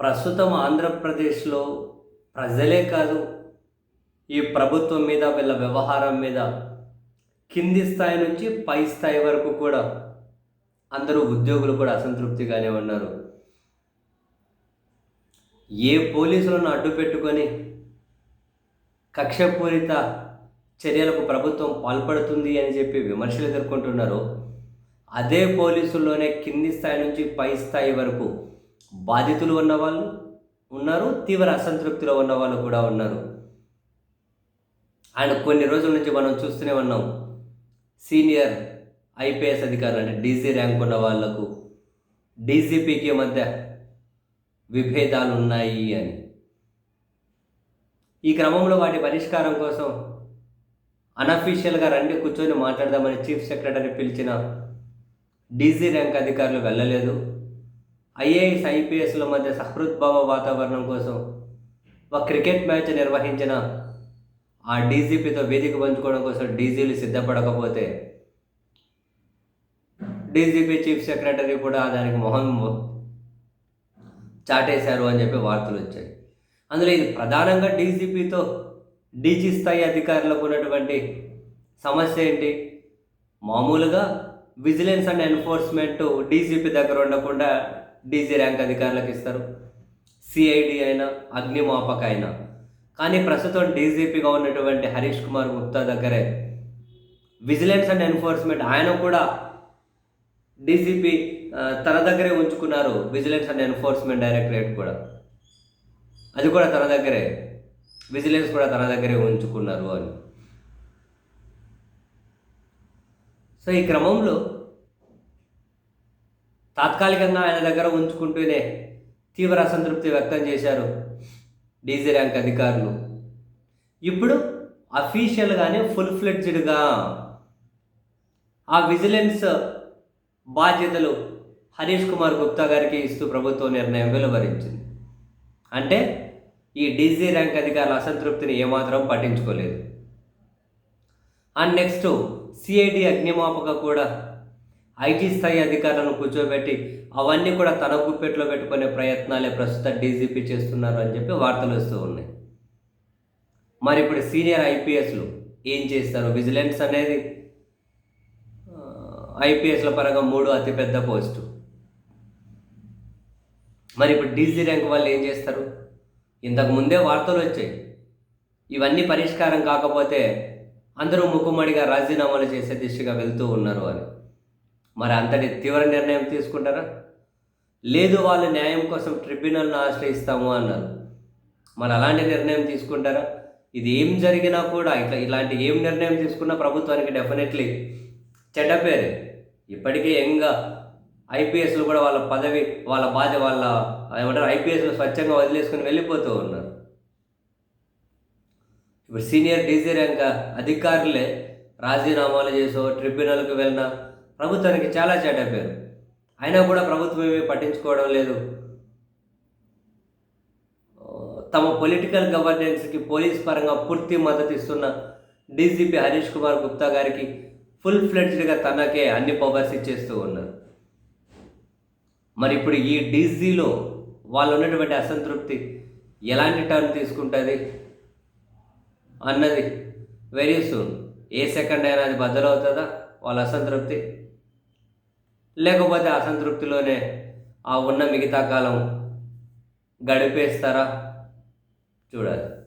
ప్రస్తుతం ఆంధ్రప్రదేశ్లో ప్రజలే కాదు ఈ ప్రభుత్వం మీద వీళ్ళ వ్యవహారం మీద కింది స్థాయి నుంచి పై స్థాయి వరకు కూడా అందరూ ఉద్యోగులు కూడా అసంతృప్తిగానే ఉన్నారు. ఏ పోలీసులను అడ్డు పెట్టుకొని కక్షపూరిత చర్యలకు ప్రభుత్వం పాల్పడుతుంది అని చెప్పి విమర్శలు ఎదుర్కొంటున్నారో అదే పోలీసుల్లోనే కింది స్థాయి నుంచి పై స్థాయి వరకు బాధితులు ఉన్నవాళ్ళు ఉన్నారు తీవ్ర అసంతృప్తిలో ఉన్న వాళ్ళు కూడా ఉన్నారు. అండ్ కొన్ని రోజుల నుంచి మనం చూస్తూనే ఉన్నాం. సీనియర్ ఐపీఎస్ అధికారులు అంటే డీజీ ర్యాంక్ ఉన్న వాళ్ళకు డీజీపీకి మధ్య విభేదాలు ఉన్నాయి అని. ఈ క్రమంలో వాటి పరిష్కారం కోసం అనఫీషియల్గా రండి కూర్చొని మాట్లాడదామని చీఫ్ సెక్రటరీ పిలిచిన డీజీ ర్యాంక్ అధికారులు వెళ్ళలేదు. ఐఏఎస్ ఐపీఎస్ల మధ్య సహృద్భావ వాతావరణం కోసం ఒక క్రికెట్ మ్యాచ్ నిర్వహించిన ఆ డీజీపీతో వేదిక పంచుకోవడం కోసం డీజీలు సిద్ధపడకపోతే డీజీపీ చీఫ్ సెక్రటరీ కూడా దానికి మొహం చాటేశారు అని చెప్పి వార్తలు వచ్చాయి. అందులో ఇది ప్రధానంగా డీజీపీతో డీజీ స్థాయి అధికారులకు ఉన్నటువంటి సమస్య ఏంటి? మామూలుగా విజిలెన్స్ అండ్ ఎన్ఫోర్స్మెంట్ డీజీపీ దగ్గర ఉండకుండా డీజీ ర్యాంక్ అధికారులకు ఇస్తారు. సిఐడి అయినా అగ్నిమాపక అయినా. కానీ ప్రస్తుతం డీజీపీగా ఉన్నటువంటి హరీష్ కుమార్ గుప్తా దగ్గరే విజిలెన్స్ అండ్ ఎన్ఫోర్స్మెంట్ ఆయన కూడా డీజీపీ తన దగ్గరే ఉంచుకున్నారు విజిలెన్స్ అండ్ ఎన్ఫోర్స్మెంట్ డైరెక్టరేట్ కూడా. అది కూడా తన దగ్గరే. విజిలెన్స్ కూడా తన దగ్గరే ఉంచుకున్నారు అని. సో ఈ క్రమంలో తాత్కాలికంగా ఆయన దగ్గర ఉంచుకుంటూనే తీవ్ర అసంతృప్తి వ్యక్తం చేశారు డీజీ ర్యాంక్ అధికారులు. ఇప్పుడు అఫీషియల్గానే ఫుల్ ఫ్లెడ్జ్డ్గా ఆ విజిలెన్స్ బాధ్యతలు హరీష్ కుమార్ గుప్తా గారికి ఇస్తూ ప్రభుత్వం నిర్ణయం వెలువరించింది. అంటే ఈ డీజీ ర్యాంక్ అధికారుల అసంతృప్తిని ఏమాత్రం పట్టించుకోలేదు. అండ్ నెక్స్ట్ సిఐడి అగ్నిమాపక కూడా ఐటీ స్థాయి అధికారులను కూర్చోబెట్టి అవన్నీ కూడా తన గుప్పెట్లో పెట్టుకునే ప్రయత్నాలే ప్రస్తుత డీజీపీ చేస్తున్నారు అని చెప్పి వార్తలు వస్తూ ఉన్నాయి. మరి ఇప్పుడు సీనియర్ ఐపీఎస్లు ఏం చేస్తారు? విజిలెన్స్ అనేది ఐపీఎస్ల పరంగా మూడు అతిపెద్ద పోస్టు. మరి ఇప్పుడు డీజీ ర్యాంక్ వాళ్ళు ఏం చేస్తారు? ఇంతకు ముందే వార్తలు వచ్చాయి. ఇవన్నీ పరిష్కారం కాకపోతే అందరూ ముక్కుమడిగా రాజీనామాలు చేసే దిశగా వెళ్తూ ఉన్నారు అని. మరి అంతటి తీవ్ర నిర్ణయం తీసుకుంటారా? లేదు వాళ్ళు న్యాయం కోసం ట్రిబ్యునల్ను ఆశ్రయిస్తాము అన్నారు. మరి అలాంటి నిర్ణయం తీసుకుంటారా? ఇది ఏం జరిగినా కూడా ఇట్లా ఇలాంటి ఏం నిర్ణయం తీసుకున్నా ప్రభుత్వానికి డెఫినెట్లీ చెడ్డ పేరే. ఇప్పటికే యంగ్ ఐపీఎస్లు కూడా వాళ్ళ పదవి వాళ్ళ బాధ్య వాళ్ళ ఏమంటారు ఐపీఎస్లు స్వచ్ఛంగా వదిలేసుకుని వెళ్ళిపోతూ ఉన్నారు. ఇప్పుడు సీనియర్ డీజీ ర్యాంక్ అధికారులే రాజీనామాలు చేసో ట్రిబ్యునల్కి వెళ్ళినా ప్రభుత్వానికి చాలా చెడ్డ పేరు. అయినా కూడా ప్రభుత్వం ఏమీ పట్టించుకోవడం లేదు. తమ పొలిటికల్ గవర్నెన్స్కి పోలీస్ పరంగా పూర్తి మద్దతు ఇస్తున్న డీజీపీ హరీష్ కుమార్ గుప్తా గారికి ఫుల్ ఫ్లెడ్జ్డ్గా తనకే అన్ని పవర్స్ ఇచ్చేస్తూ ఉన్నారు. మరి ఇప్పుడు ఈ డీజీలో వాళ్ళు ఉన్నటువంటి అసంతృప్తి ఎలాంటి టర్న్ తీసుకుంటుంది? అన్నది వెరీ సూన్ ఏ సెకండ్ అయినా అది బద్దలవుతుందా? వాళ్ళ అసంతృప్తి? లేకపోతే అసంతృప్తిలోనే ఆ ఉన్న మిగతా కాలం గడిపేస్తారా? చూడాలి.